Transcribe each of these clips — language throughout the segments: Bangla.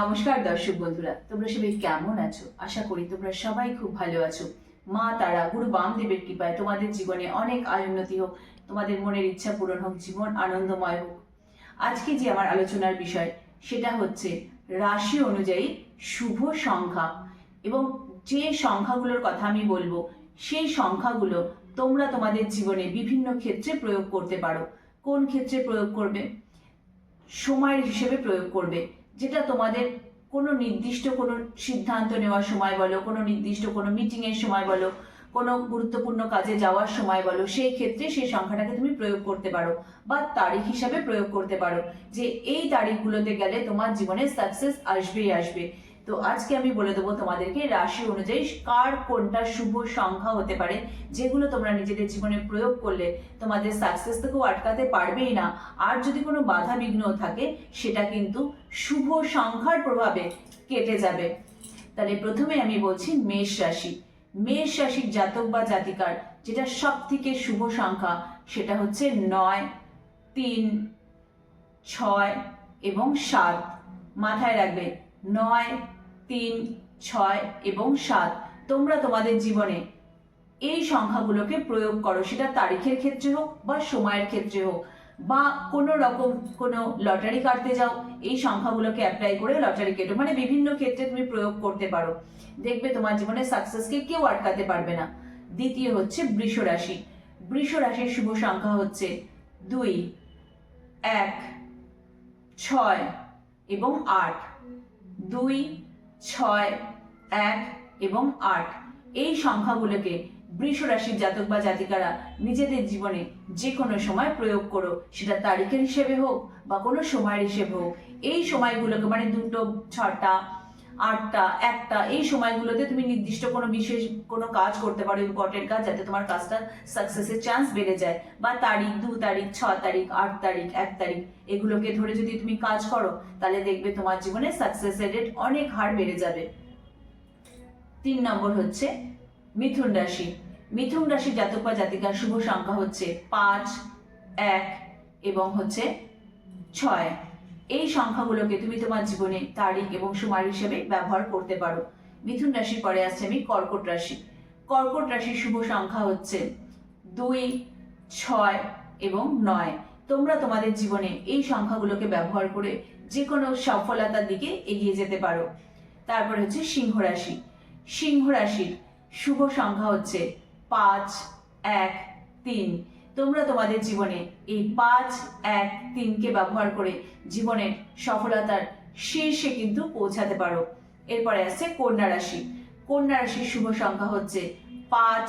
নমস্কার দর্শক বন্ধুরা, তোমরা সবাই কেমন আছো? আশা করি তোমরা সবাই খুব ভালো আছো। মা তারা, গুরু বামদেবের কৃপায় তোমাদের জীবনে অনেক আয়োন্নতি হোক, তোমাদের মনের ইচ্ছা পূরণ হোক, জীবন আনন্দময় হোক। আজকে যে আমার আলোচনার বিষয়, সেটা হচ্ছে রাশি অনুযায়ী শুভ সংখ্যা। এবং যে সংখ্যাগুলোর কথা আমি বলব, সেই সংখ্যাগুলো তোমরা তোমাদের জীবনে বিভিন্ন ক্ষেত্রে প্রয়োগ করতে পারো। কোন ক্ষেত্রে প্রয়োগ করবে? সময়ের হিসেবে প্রয়োগ করবে। যেটা তোমাদের কোনো নির্দিষ্ট কোনো সিদ্ধান্ত নেওয়ার সময় বলো, কোনো নির্দিষ্ট কোনো মিটিংয়ের সময় বলো, কোনো গুরুত্বপূর্ণ কাজে যাওয়ার সময় বলো, সেই ক্ষেত্রে সেই সংখ্যাটাকে তুমি প্রয়োগ করতে পারো বা তারিখ হিসাবে প্রয়োগ করতে পারো যে এই তারিখগুলোতে গেলে তোমার জীবনে সাকসেস আসবেই আসবে। তো আজকে আমি বলে দেবো তোমাদেরকে রাশি অনুযায়ী কার কোনটা শুভ সংখ্যা হতে পারে, যেগুলো তোমরা নিজেদের জীবনে প্রয়োগ করলে তোমাদের সাকসেস থেকেও আটকাতে পারবেই না। আর যদি কোনো বাধা বিঘ্ন থাকে, সেটা কিন্তু শুভ সংখ্যার প্রভাবে কেটে যাবে। তাহলে প্রথমে আমি বলছি মেষ রাশি। মেষ রাশির জাতক বা জাতিকার যেটা সব থেকে শুভ সংখ্যা, সেটা হচ্ছে নয়, তিন, ছয় এবং সাত। মাথায় রাখবে নয় তিন, ছয় এবং সাত। তোমরা তোমাদের জীবনে এই সংখ্যাগুলোকে প্রয়োগ করো। সেটা তারিখের ক্ষেত্রে হোক বা সময়ের ক্ষেত্রে হোক। বা কোনো রকম কোনো লটারি কাটতে যাও, এই সংখ্যাগুলোকে অ্যাপ্লাই করে লটারি কেটো। মানে বিভিন্ন ক্ষেত্রে তুমি প্রয়োগ করতে পারো। দেখবে তোমার জীবনে সাকসেসকে কেউ আটকাতে পারবে না। দ্বিতীয় হচ্ছে বৃষ রাশি। বৃষ রাশির শুভ সংখ্যা হচ্ছে দুই, এক, ছয় এবং আট। দুই ছয়, এক এবং আট। এই সংখ্যাগুলোকে বৃষ রাশির জাতক বা জাতিকারা নিজেদের জীবনে যে কোনো সময় প্রয়োগ করো। সেটা তারিখের হিসেবে হোক বা কোনো সময়ের হিসেবে হোক। এই সময়গুলোকে মানে দুটো, ছটা আটটা, একটা, এই সময়গুলোতে তুমি নির্দিষ্ট কোনো বিশেষ কোনো কাজ করতে পারো ইম্পর্টেন্ট কাজ, যাতে তোমার কাজটা সাকসেসের চান্স বেড়ে যায়। বা তারিখ, দু তারিখ, ছ তারিখ, আট তারিখ, এক তারিখ, এগুলোকে ধরে যদি তুমি কাজ করো, তাহলে দেখবে তোমার জীবনে সাকসেসের রেট অনেক হার বেড়ে যাবে। তিন নম্বর হচ্ছে মিথুন রাশি। মিথুন রাশির জাতক বা জাতিকার শুভ সংখ্যা হচ্ছে পাঁচ, এক এবং হচ্ছে ছয়। এই সংখ্যাগুলোকে তুমি তোমার জীবনে তারিখ এবং সময় হিসেবে ব্যবহার করতে পারো। মিথুন রাশির পরে আসছে আমি কর্কট রাশি। কর্কট রাশির শুভ সংখ্যা হচ্ছে দুই, ছয় এবং নয়। তোমরা তোমাদের জীবনে এই সংখ্যাগুলোকে ব্যবহার করে যে কোনো সফলতার দিকে এগিয়ে যেতে পারো। তারপরে হচ্ছে সিংহ রাশি। সিংহ রাশির শুভ সংখ্যা হচ্ছে পাঁচ, এক, তিন। তোমরা তোমাদের জীবনে এই পাঁচ, এক, তিনকে ব্যবহার করে জীবনের সফলতার শীর্ষে কিন্তু পৌঁছাতে পারো। এরপরে আছে কন্যা রাশি। কন্যা রাশির শুভ সংখ্যা হচ্ছে পাঁচ,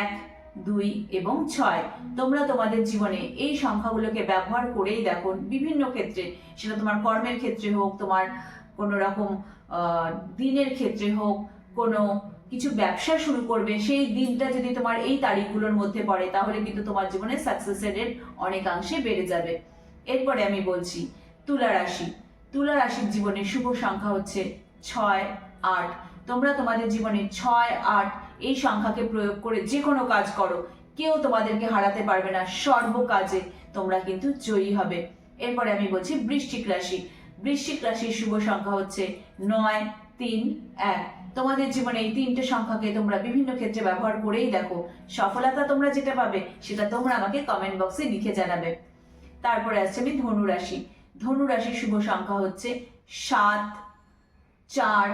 এক, দুই এবং ছয়। তোমরা তোমাদের জীবনে এই সংখ্যাগুলোকে ব্যবহার করেই দেখো বিভিন্ন ক্ষেত্রে। সেটা তোমার কর্মের ক্ষেত্রে হোক, তোমার কোনো রকম দিনের ক্ষেত্রে হোক কোনো কিছু ব্যবসা শুরু করবে, সেই দিনটা যদি তোমার এই তারিখগুলোর মধ্যে পড়ে, তাহলে কিন্তু তোমার জীবনে সাকসেসের রেট অনেকাংশে বেড়ে যাবে। এরপরে আমি বলছি, তুলা রাশি। তুলা রাশির জীবনে শুভ সংখ্যা হচ্ছে ছয়, আট। তোমরা তোমাদের জীবনে ছয়, আট এই সংখ্যাকে প্রয়োগ করে যে কোনো কাজ করো। কেউ তোমাদেরকে হারাতে পারবে না, সর্ব কাজে তোমরা কিন্তু জয়ী হবে। এরপরে আমি বলছি বৃশ্চিক রাশি। বৃশ্চিক রাশির শুভ সংখ্যা হচ্ছে নয় তিন, এক। তোমাদের জীবনে এই তিনটে সংখ্যাকে তোমরা বিভিন্ন ক্ষেত্রে ব্যবহার করেই দেখো। সফলতা তোমরা যেটা পাবে, সেটা তোমরা আমাকে কমেন্ট বক্সে লিখে জানাবে। তারপরে আসছে আমি ধনুরাশি। ধনুরাশির শুভ সংখ্যা হচ্ছে সাত, চার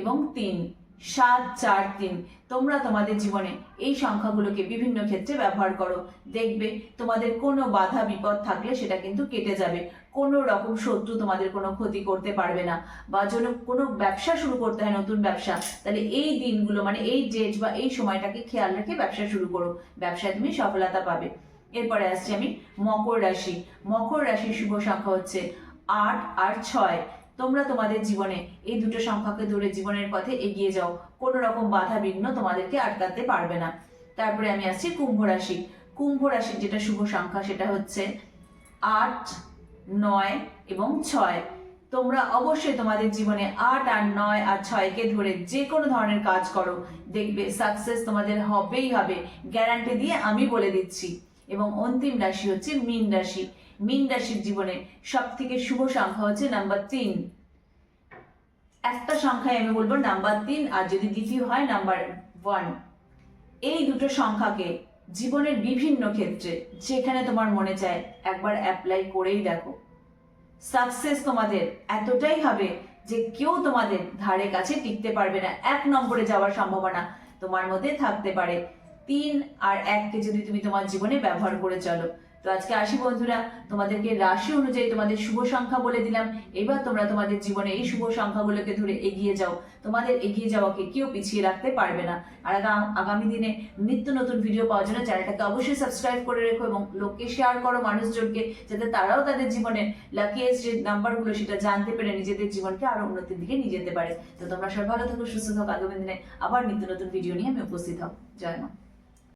এবং তিন। সাত, চার, তিন। তোমরা তোমাদের জীবনে এই সংখ্যাগুলোকে বিভিন্ন ক্ষেত্রে ব্যবহার করো। দেখবে তোমাদের কোনো বাধা, বিপদ থাকলে সেটা কিন্তু কেটে যাবে। কোনো রকম শত্রু তোমাদের কোনো ক্ষতি করতে পারবে না। বা যেন কোনো ব্যবসা শুরু করতে হয়, নতুন ব্যবসা, তাহলে এই দিনগুলো মানে এই ডেট বা এই সময়টাকে খেয়াল রেখে ব্যবসা শুরু করো। ব্যবসায় তুমি সফলতা পাবে। এরপরে আসছি আমি মকর রাশি। মকর রাশির শুভ সংখ্যা হচ্ছে আট আর ছয়। তোমরা তোমাদের জীবনে এই দুটো সংখ্যাকে ধরে জীবনের পথে এগিয়ে যাও। কোনো রকম বাধা বিঘ্ন তোমাদেরকে আটকাতে পারবে না। তারপরে আমি আসছি কুম্ভ রাশি। কুম্ভ রাশির যেটা শুভ সংখ্যা সেটা হচ্ছে আট, নয় এবং ছয়। তোমরা অবশ্যই তোমাদের জীবনে আট আর নয় আর ছয়কে ধরে যে কোনো ধরনের কাজ করো। দেখবে সাকসেস তোমাদের হবেই হবে। গ্যারান্টি দিয়ে আমি বলে দিচ্ছি। এবং অন্তিম রাশি হচ্ছে মীন রাশি। মীন রাশির জীবনে সব থেকে শুভ সংখ্যা হচ্ছে নাম্বার তিন। একটা সংখ্যায় আমি বলব নাম্বার তিন, আর যদি দ্বিতীয় হয় নাম্বার ওয়ান এই দুটো সংখ্যাকে জীবনের বিভিন্ন ক্ষেত্রে যেখানে তোমার মনে চায় একবার অ্যাপ্লাই করেই দেখো। সাকসেস তোমাদের এতটাই হবে যে কেউ তোমাদের ধারে কাছে টিকতে পারবে না। এক নম্বরে যাওয়ার সম্ভাবনা তোমার মধ্যে থাকতে পারে। তিন আর এককে যদি তুমি তোমার জীবনে ব্যবহার করে চলো তো আজকে আসি বন্ধুরা, তোমাদেরকে রাশি অনুযায়ী তোমাদের শুভ সংখ্যা বলে দিলাম। এবার তোমরা তোমাদের জীবনে এই শুভ সংখ্যাগুলোকে ধরে এগিয়ে যাও। তোমাদের এগিয়ে যাওয়াকে কেউ পিছিয়ে রাখতে পারবে না। আর আগামী দিনে নিত্য নতুন ভিডিও পাওয়ার জন্য চ্যানেলটাকে অবশ্যই সাবস্ক্রাইব করে রেখো এবং লোককে শেয়ার করো মানুষজনকে, যাতে তারাও তাদের জীবনে লাকিয়েস্ট যে নাম্বারগুলো সেটা জানতে পেরে নিজেদের জীবনকে আরও উন্নতির দিকে নিয়ে যেতে পারে। তো তোমরা সবাই ভালো থাকো, সুস্থ থাকো। আগামী দিনে আবার নিত্য নতুন ভিডিও নিয়ে আমি উপস্থিত হব। জয় মা।